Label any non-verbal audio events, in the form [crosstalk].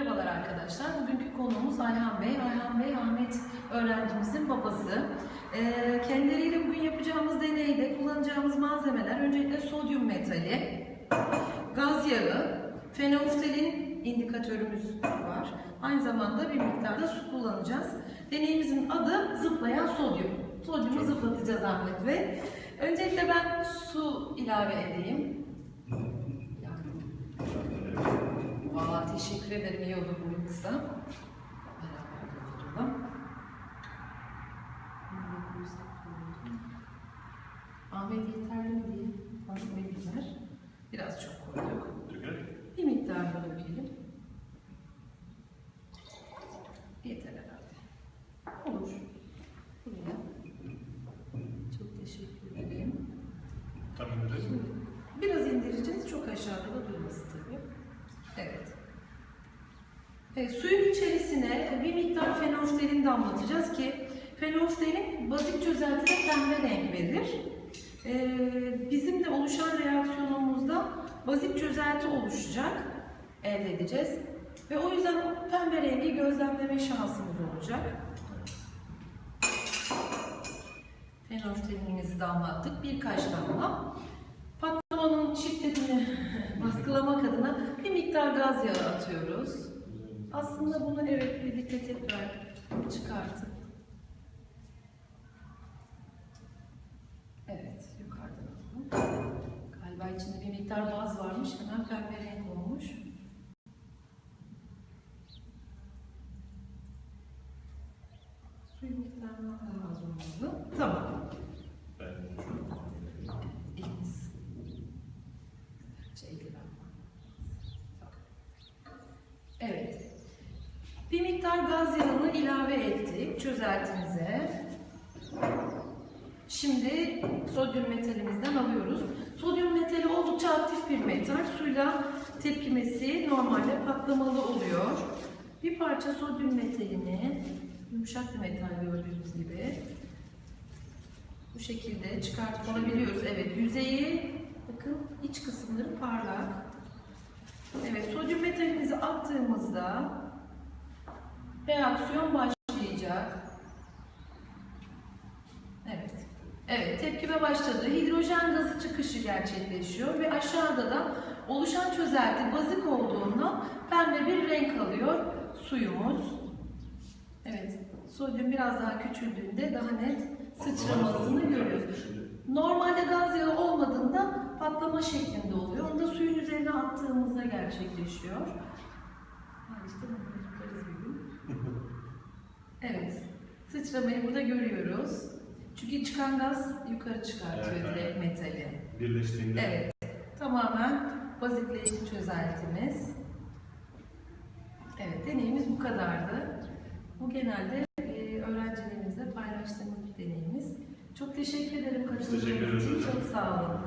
arkadaşlar. Bugünkü konuğumuz Ayhan Bey. Ayhan Bey, Ahmet öğrencimizin babası. Ee, kendileriyle bugün yapacağımız deneyde kullanacağımız malzemeler öncelikle sodyum metali, gaz yağı, fenolftalin indikatörümüz var. Aynı zamanda bir miktarda su kullanacağız. Deneyimizin adı zıplayan sodyum. Sodyumu zıplatacağız Ahmet Bey. Öncelikle ben su ilave edeyim. Valla teşekkür ederim. İyi olur bu kısa. Beraber götürelim. Ahmet yeterli mi diye bakmayabilirler. Biraz çok koyduk. Bir miktar da dökelim. Yeter herhalde. Olur. Buraya. Çok teşekkür ederim. Tam indirelim. Biraz indireceğiz. Çok aşağıda da durması tabii. Evet. Evet, suyun içerisine bir miktar fenolftalin damlatacağız ki fenolftalin bazik çözeltide pembe renk verir. Ee, bizim de oluşan reaksiyonumuzda bazik çözelti oluşacak, elde edeceğiz. Ve o yüzden pembe rengi gözlemleme şansımız olacak. Fenolftalinimizi damlattık, birkaç damla. Gaz yağı atıyoruz. Aslında bunu evet birlikte tekrar çıkartıp Evet, yukarıdan alalım. Galiba içinde bir miktar baz varmış, hemen pembe renk olmuş. Suyun miktarından daha az olmalı. Tamam. Ben Elimiz. Şey, eldiven var. Evet. Miktar gaz yağını ilave ettik çözeltimize. Şimdi sodyum metalimizden alıyoruz. Sodyum metali oldukça aktif bir metal. Suyla tepkimesi normalde patlamalı oluyor. Bir parça sodyum metalini, yumuşak bir metal gördüğünüz gibi, bu şekilde çıkartıp alabiliyoruz. Evet, yüzeyi bakın iç kısımları parlak. Evet, sodyum metalimizi attığımızda reaksiyon başlayacak. Evet. Evet, tepkime başladı. Hidrojen gazı çıkışı gerçekleşiyor ve aşağıda da oluşan çözelti bazik olduğundan pembe bir renk alıyor suyumuz. Evet, sodyum biraz daha küçüldüğünde daha net sıçramasını görüyoruz. Normalde gaz yağı olmadığında patlama şeklinde oluyor. Onu da suyun üzerine attığımızda gerçekleşiyor. Ha, işte bunu. [laughs] Evet. Sıçramayı burada görüyoruz. Çünkü çıkan gaz yukarı çıkartıyor Evet, direkt metali. birleştiğinde Evet. Tamamen bazikleşti çözeltimiz. Evet, deneyimiz bu kadardı. Bu genelde e, öğrencilerimizle paylaştığımız bir deneyimiz. Çok teşekkür ederim katıldığınız için. Çok sağ olun.